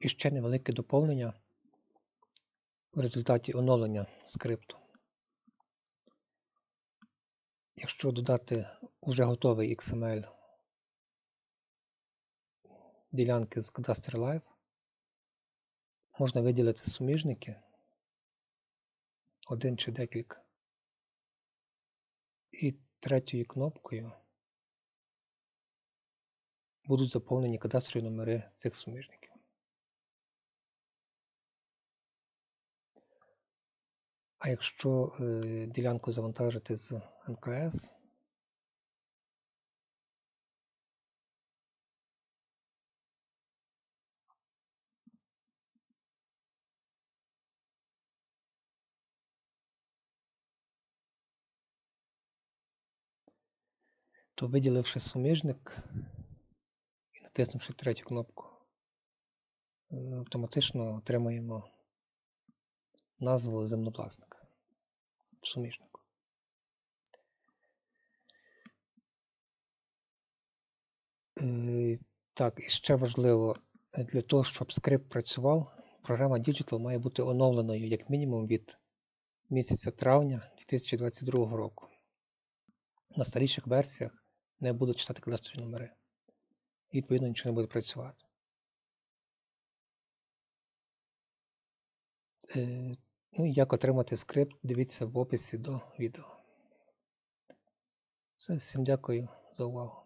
І ще невелике доповнення в результаті оновлення скрипту. Якщо додати вже готовий XML ділянки з Cadastre Live, можна виділити суміжники, один чи декілька. І третьою кнопкою будуть заповнені кадастрові номери цих суміжників. А якщо е, ділянку завантажити з НКС, то виділивши суміжник і натиснувши третю кнопку, е, автоматично отримаємо назву землепласника в суміжнику. Е, Так, і ще важливо, е, для того, щоб скрипт працював, програма Digital має бути оновленою як мінімум від місяця травня 2022 року. На старіших версіях не будуть читати кадастрові номери. І, відповідно, нічого не буде працювати. Ну і як отримати скрипт, дивіться в описі до відео. Все, всім дякую за увагу.